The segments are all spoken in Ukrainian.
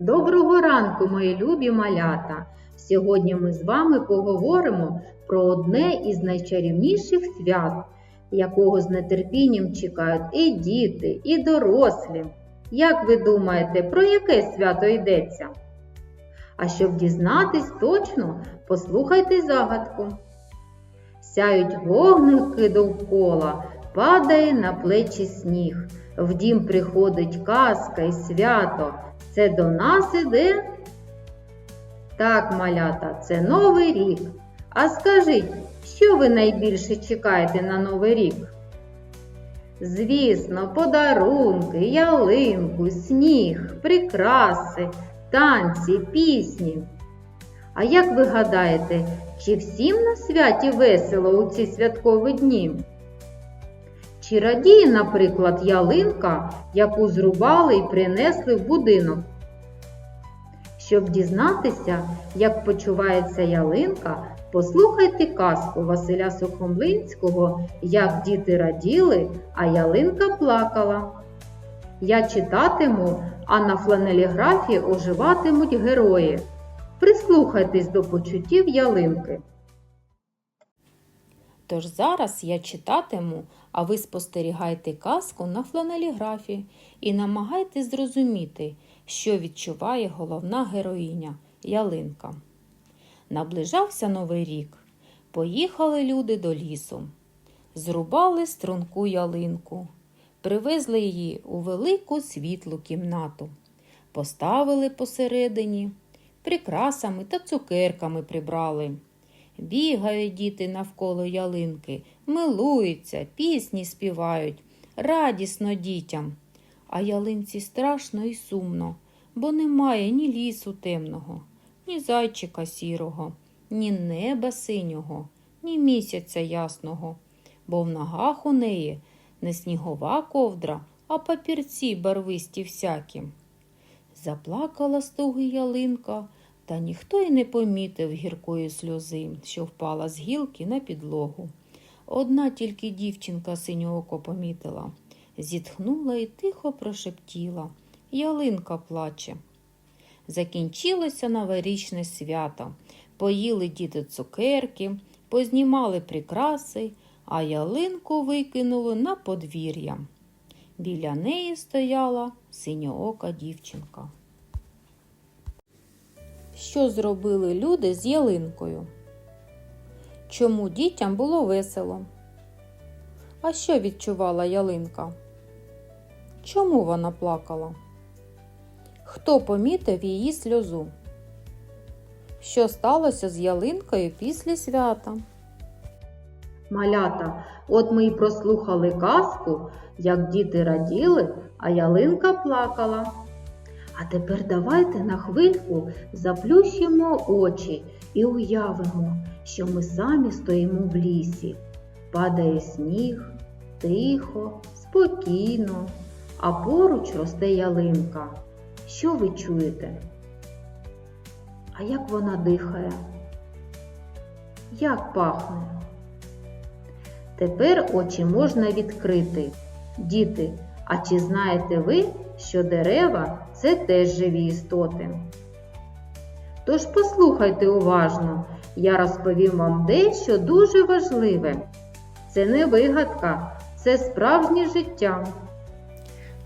Доброго ранку, мої любі малята! Сьогодні ми з вами поговоримо про одне із найчарівніших свят, якого з нетерпінням чекають і діти, і дорослі. Як ви думаєте, про яке свято йдеться? А щоб дізнатись точно, послухайте загадку. Сяють вогники довкола, падає на плечі сніг. В дім приходить казка і свято. Це до нас іде? Так, малята, це Новий рік. А скажіть, що ви найбільше чекаєте на Новий рік? Звісно, подарунки, ялинку, сніг, прикраси, танці, пісні. А як ви гадаєте, чи всім на святі весело у ці святкові дні? Чи радіє, наприклад, ялинка, яку зрубали і принесли в будинок? Щоб дізнатися, як почувається ялинка, послухайте казку Василя Сухомлинського Як діти раділи, а ялинка плакала. Я читатиму, а на фланеліграфі оживатимуть герої. Прислухайтесь до почуттів ялинки. Тож зараз я читатиму, а ви спостерігайте казку на фланеліграфі і намагайтесь зрозуміти, що відчуває головна героїня Ялинка. Наближався новий рік. Поїхали люди до лісу. Зрубали струнку ялинку, привезли її у велику світлу кімнату, поставили посередині, прикрасами та цукерками прибрали. Бігають діти навколо ялинки, милуються, пісні співають, радісно дітям. А ялинці страшно і сумно, бо немає ні лісу темного, ні зайчика сірого, ні неба синього, ні місяця ясного, бо в ногах у неї не снігова ковдра, а папірці барвисті всякі. Заплакала стуги ялинка, та ніхто й не помітив гіркої сльози, що впала з гілки на підлогу. Одна тільки дівчинка синьооко помітила, зітхнула і тихо прошептіла Ялинка плаче. Закінчилося новорічне свято. Поїли діти цукерки, познімали прикраси, а ялинку викинули на подвір'я. Біля неї стояла синьоока дівчинка. Що зробили люди з ялинкою? Чому дітям було весело? А що відчувала ялинка? Чому вона плакала? Хто помітив її сльозу? Що сталося з ялинкою після свята? Малята, от ми й прослухали казку, як діти раділи, а ялинка плакала. А тепер давайте на хвильку заплющимо очі і уявимо, що ми самі стоїмо в лісі. Падає сніг, тихо, спокійно, а поруч росте ялинка. Що ви чуєте? А як вона дихає? Як пахне? Тепер очі можна відкрити. Діти, а чи знаєте ви, що дерева це теж живі істоти? Тож послухайте уважно, я розповім вам дещо дуже важливе. Це не вигадка, це справжнє життя.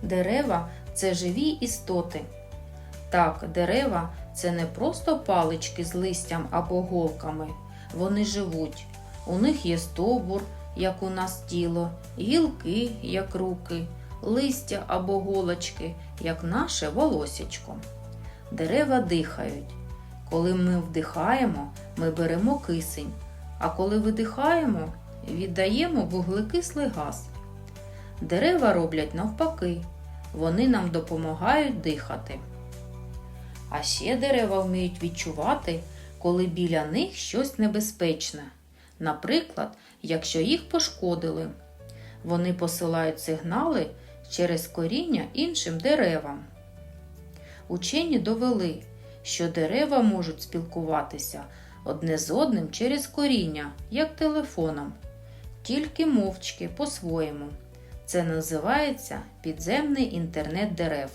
Дерева це живі істоти. Так, дерева це не просто палички з листям або голками. Вони живуть. У них є стовбур, як у нас тіло, гілки, як руки, листя або голочки, як наше волосячко. Дерева дихають. Коли ми вдихаємо, ми беремо кисень, а коли видихаємо, віддаємо вуглекислий газ. Дерева роблять навпаки, вони нам допомагають дихати. А ще дерева вміють відчувати, коли біля них щось небезпечне. Наприклад, якщо їх пошкодили, вони посилають сигнали через коріння іншим деревам. Учені довели, що дерева можуть спілкуватися одне з одним через коріння, як телефоном, тільки мовчки по-своєму. Це називається підземний інтернет дерев.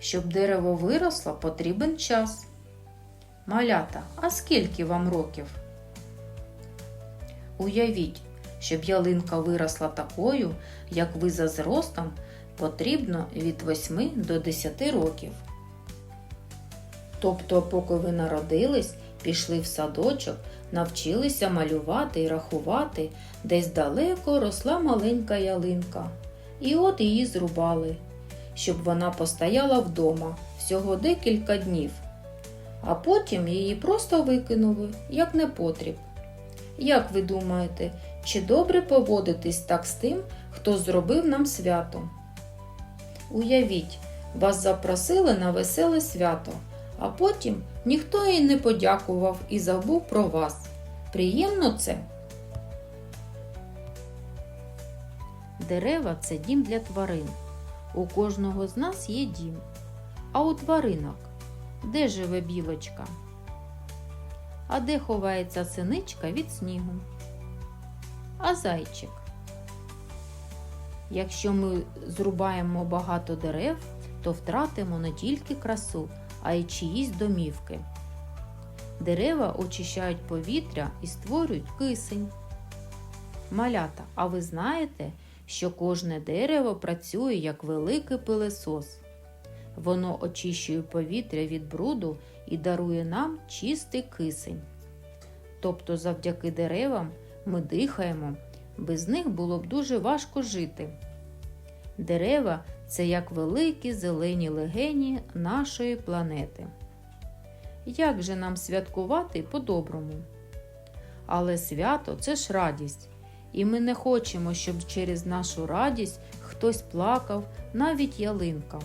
Щоб дерево виросло, потрібен час. Малята, а скільки вам років? Уявіть, щоб ялинка виросла такою, як ви за зростом, потрібно від 8 до 10 років. Тобто, поки ви народились, пішли в садочок, навчилися малювати і рахувати, десь далеко росла маленька ялинка. І от її зрубали, щоб вона постояла вдома всього декілька днів, а потім її просто викинули, як непотріб. Як ви думаєте, чи добре поводитись так з тим, хто зробив нам свято? Уявіть, вас запросили на веселе свято, а потім ніхто їй не подякував і забув про вас. Приємно це? Дерева це дім для тварин. У кожного з нас є дім. А у тваринок де живе білочка? А де ховається синичка від снігу? А зайчик? Якщо ми зрубаємо багато дерев, то втратимо не тільки красу, а й чиїсь домівки. Дерева очищають повітря і створюють кисень. Малята, а ви знаєте, що кожне дерево працює як великий пилесос. Воно очищує повітря від бруду і дарує нам чистий кисень. Тобто, завдяки деревам ми дихаємо, без них було б дуже важко жити. Дерева це як великі зелені легені нашої планети. Як же нам святкувати по-доброму? Але свято це ж радість, і ми не хочемо, щоб через нашу радість хтось плакав, навіть ялинка.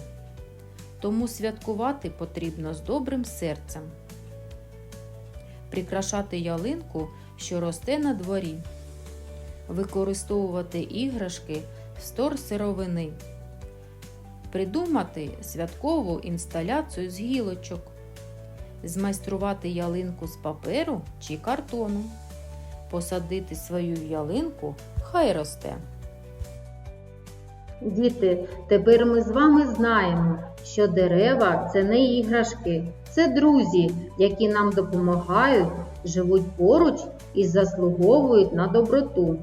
Тому святкувати потрібно з добрим серцем. Прикрашати ялинку, що росте на дворі, використовувати іграшки з сировини, придумати святкову інсталяцію з гілочок, змайструвати ялинку з паперу чи картону, посадити свою ялинку, хай росте. Діти, тепер ми з вами знаємо, що дерева це не іграшки, це друзі, які нам допомагають, живуть поруч і заслуговують на доброту.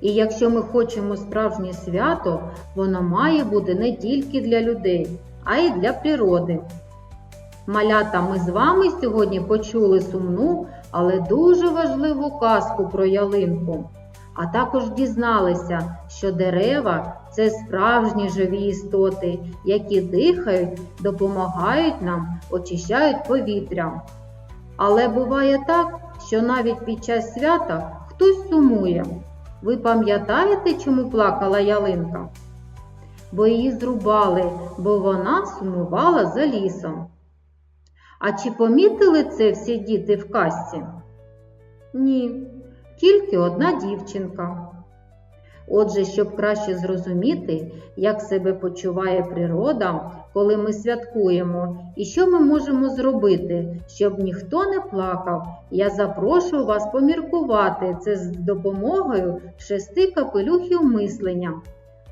І якщо ми хочемо справжнє свято, воно має бути не тільки для людей, а й для природи. Малята, ми з вами сьогодні почули сумну, але дуже важливу казку про ялинку. А також дізналися, що дерева це справжні живі істоти, які дихають, допомагають нам, очищають повітря. Але буває так, що навіть під час свята хтось сумує. Ви пам'ятаєте, чому плакала ялинка? Бо її зрубали, бо вона сумувала за лісом. А чи помітили це всі діти в казці? Ні, тільки одна дівчинка. Отже, щоб краще зрозуміти, як себе почуває природа, коли ми святкуємо, і що ми можемо зробити, щоб ніхто не плакав, я запрошую вас поміркувати це з допомогою шести капелюхів мислення.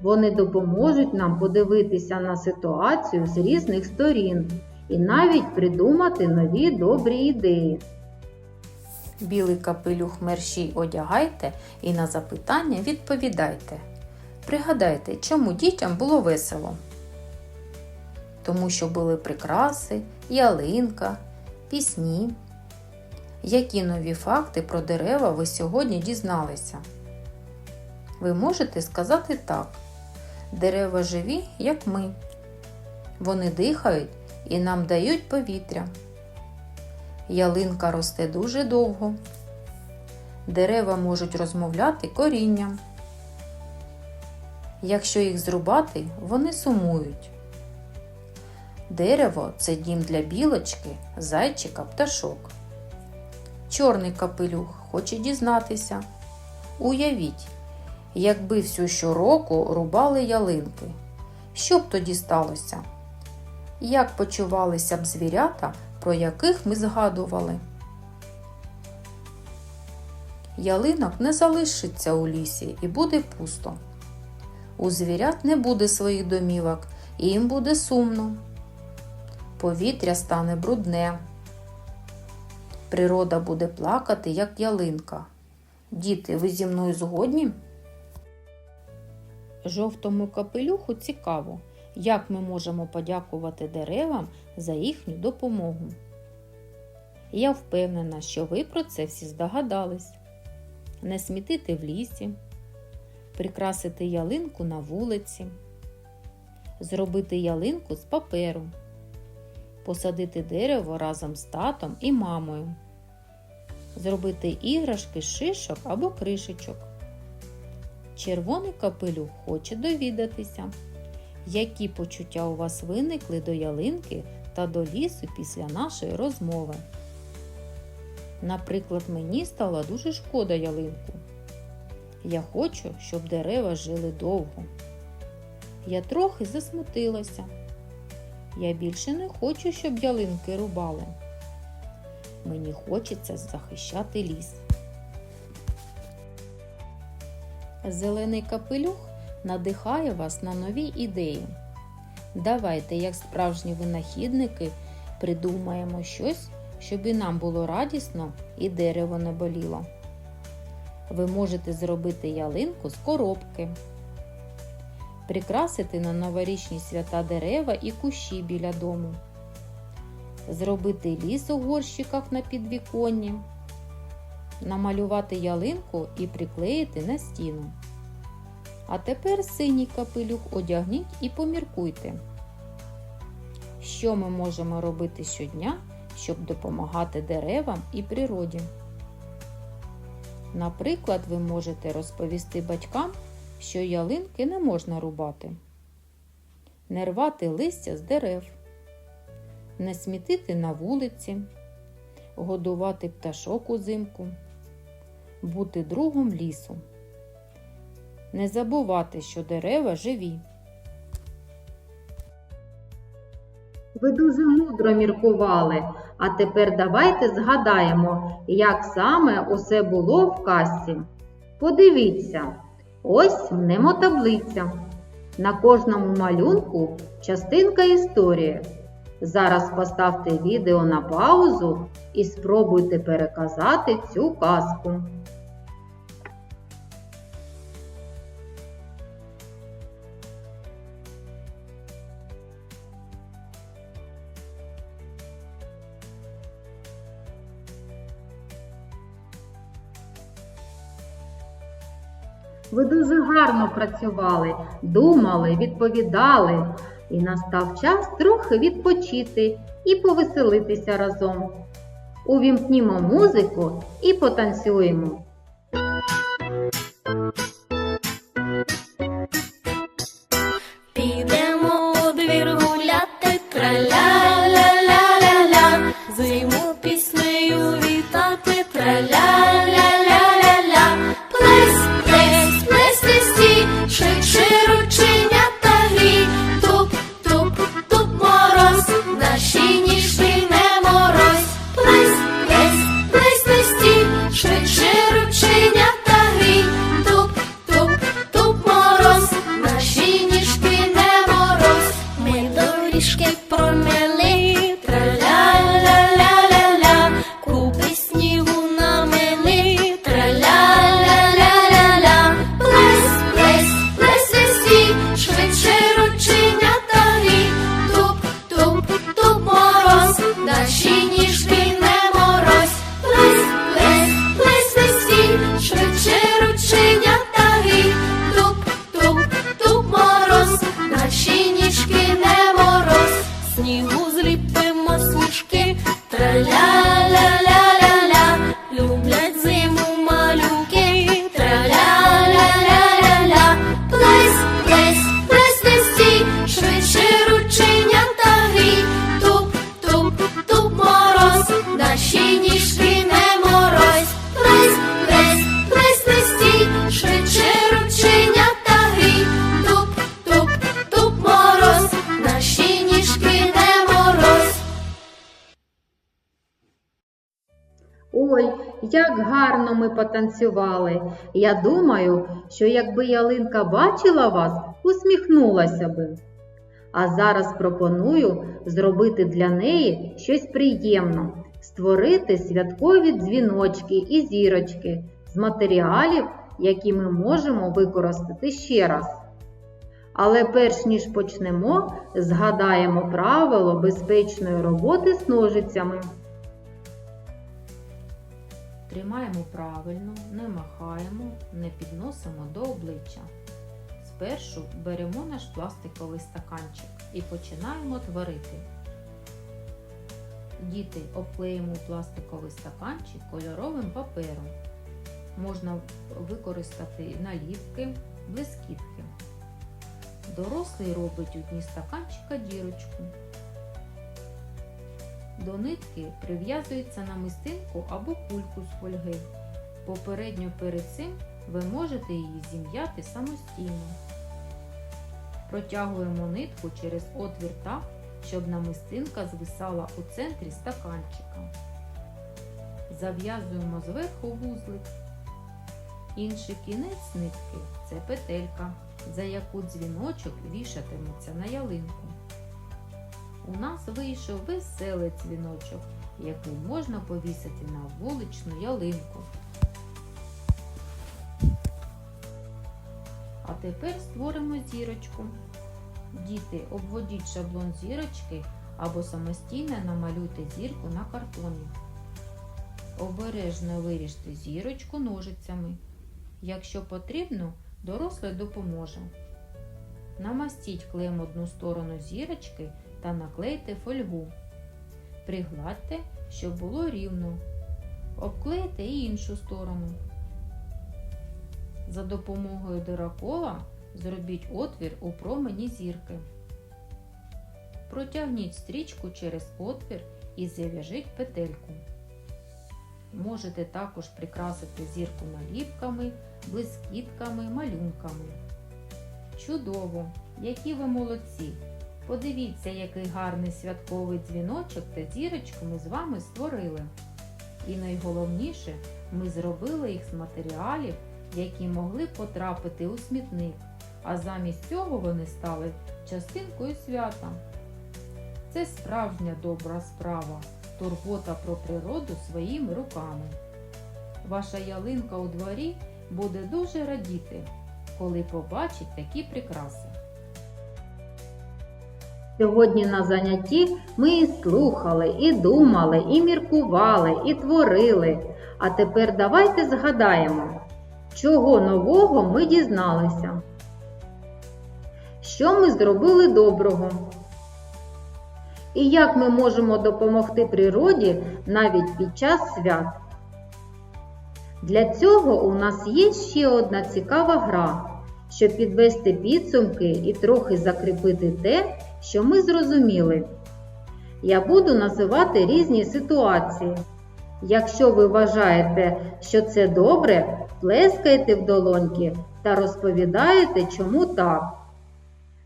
Вони допоможуть нам подивитися на ситуацію з різних сторін і навіть придумати нові добрі ідеї. Білий капелюх мерщій одягайте і на запитання відповідайте. Пригадайте, чому дітям було весело. Тому що були прикраси, ялинка, пісні. Які нові факти про дерева ви сьогодні дізналися? Ви можете сказати так: дерева живі, як ми. Вони дихають і нам дають повітря. Ялинка росте дуже довго. Дерева можуть розмовляти корінням. Якщо їх зрубати, вони сумують. Дерево це дім для білочки, зайчика, пташок. Чорний капелюх хоче дізнатися. Уявіть, якби всю щороку рубали ялинки. Що б тоді сталося? Як почувалися б звірята, про яких ми згадували? Ялинок не залишиться у лісі і буде пусто. У звірят не буде своїх домівок, і їм буде сумно. повітря стане брудне. Природа буде плакати, як ялинка. Діти, ви зі мною згодні? Жовтому капелюху цікаво, як ми можемо подякувати деревам за їхню допомогу. Я впевнена, що ви про це всі здогадались. Не смітити в лісі, прикрасити ялинку на вулиці, зробити ялинку з паперу, посадити дерево разом з татом і мамою, зробити іграшки з шишок або кришечок. Червоний капелюх хоче довідатися, які почуття у вас виникли до ялинки та до лісу після нашої розмови. Наприклад, мені стало дуже шкода ялинку. Я хочу, щоб дерева жили довго. Я трохи засмутилася. Я більше не хочу, щоб ялинки рубали. Мені хочеться захищати ліс. Зелений капелюх надихає вас на нові ідеї. Давайте, як справжні винахідники, придумаємо щось, щоб і нам було радісно і дерево не боліло. Ви можете зробити ялинку з коробки, прикрасити на новорічні свята дерева і кущі біля дому, зробити ліс у горщиках на підвіконні, намалювати ялинку і приклеїти на стіну. А тепер синій капелюх одягніть і поміркуйте, що ми можемо робити щодня, щоб допомагати деревам і природі. Наприклад, ви можете розповісти батькам, що ялинки не можна рубати, не рвати листя з дерев, не смітити на вулиці, годувати пташок узимку, бути другом лісу. Не забувати, що дерева живі. Ви дуже мудро міркували, а тепер давайте згадаємо, як саме усе було в казці. Подивіться, ось мнемотаблиця. На кожному малюнку частинка історії. Зараз поставте відео на паузу і спробуйте переказати цю казку. Ви дуже гарно працювали, думали, відповідали, і настав час трохи відпочити і повеселитися разом. Увімкнімо музику і потанцюємо. Снігу зліпимо сніжки, траля-ля-ля-ля-ля, потанцювали. Я думаю, що якби ялинка бачила вас, усміхнулася би. А зараз пропоную зробити для неї щось приємне, створити святкові дзвіночки і зірочки з матеріалів, які ми можемо використати ще раз. Але перш ніж почнемо, згадаємо правило безпечної роботи з ножицями. Тримаємо правильно, не махаємо, не підносимо до обличчя. Спершу беремо наш пластиковий стаканчик і починаємо творити. Діти обклеїмо пластиковий стаканчик кольоровим папером. Можна використати наліпки, блискітки. Дорослий робить у дні стаканчика дірочку. До нитки прив'язується намистинку або кульку з фольги. Попередньо перед цим ви можете її зім'яти самостійно. Протягуємо нитку через отвір так, щоб намистинка звисала у центрі стаканчика. Зав'язуємо зверху вузлик. Інший кінець нитки це петелька, за яку дзвіночок вішатиметься на ялинку. У нас вийшов веселий дзвіночок, який можна повісити на вуличну ялинку. А тепер створимо зірочку. Діти, обводіть шаблон зірочки або самостійно намалюйте зірку на картоні. Обережно виріжте зірочку ножицями. Якщо потрібно, дорослий допоможе. Намастіть клеєм одну сторону зірочки та наклейте фольгу. Пригладьте, щоб було рівно. Обклейте і іншу сторону. За допомогою дирокола зробіть отвір у промені зірки. Протягніть стрічку через отвір і зав'яжіть петельку. Можете також прикрасити зірку наліпками, блискітками, малюнками. Чудово! Які ви молодці! Подивіться, який гарний святковий дзвіночок та зірочку ми з вами створили. І найголовніше, ми зробили їх з матеріалів, які могли потрапити у смітник, а замість цього вони стали частинкою свята. Це справжня добра справа, турбота про природу своїми руками. Ваша ялинка у дворі буде дуже радіти, коли побачить такі прикраси. Сьогодні на занятті ми і слухали, і думали, і міркували, і творили. А тепер давайте згадаємо, чого нового ми дізналися. Що ми зробили доброго? І як ми можемо допомогти природі навіть під час свят? Для цього у нас є ще одна цікава гра, щоб підвести підсумки і трохи закріпити те, що ми зрозуміли. Я буду називати різні ситуації. Якщо ви вважаєте, що це добре, плескайте в долоньки та розповідаєте, чому так.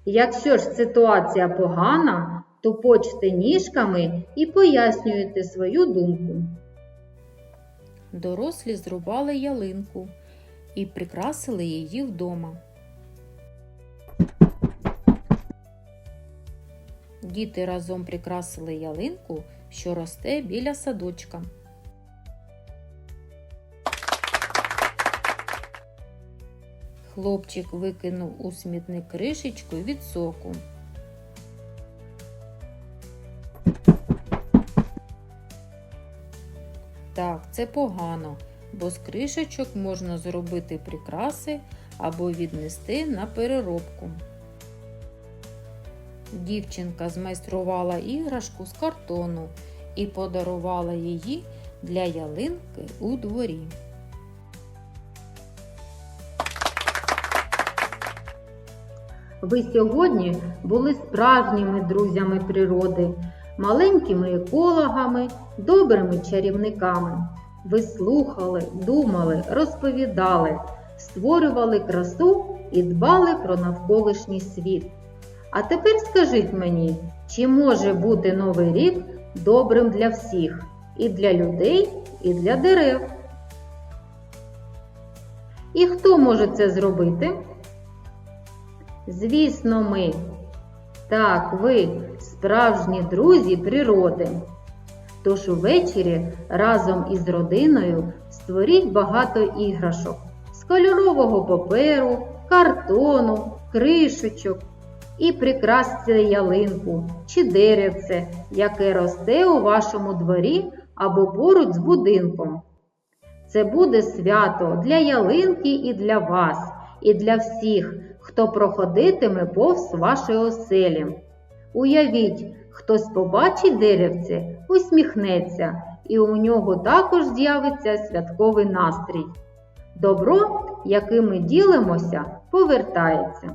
Якщо ж ситуація погана, то почте ніжками і пояснюєте свою думку. Дорослі зрубали ялинку і прикрасили її вдома. Діти разом прикрасили ялинку, що росте біля садочка. Хлопчик викинув у смітник кришечку від соку. Так, це погано, бо з кришечок можна зробити прикраси або віднести на переробку. Дівчинка змайструвала іграшку з картону і подарувала її для ялинки у дворі. Ви сьогодні були справжніми друзями природи, маленькими екологами, добрими чарівниками. Ви слухали, думали, розповідали, створювали красу і дбали про навколишній світ. А тепер скажіть мені, чи може бути новий рік добрим для всіх і для людей, і для дерев? І хто може це зробити? Звісно, ми. Так, ви справжні друзі природи. Тож увечері разом із родиною створіть багато іграшок з кольорового паперу, картону, кришечок і прикрасьте ялинку чи деревце, яке росте у вашому дворі або поруч з будинком. Це буде свято для ялинки і для вас, і для всіх, хто проходитиме повз вашої оселі. Уявіть, хтось побачить деревце, усміхнеться, і у нього також з'явиться святковий настрій. Добро, яким ми ділимося, повертається.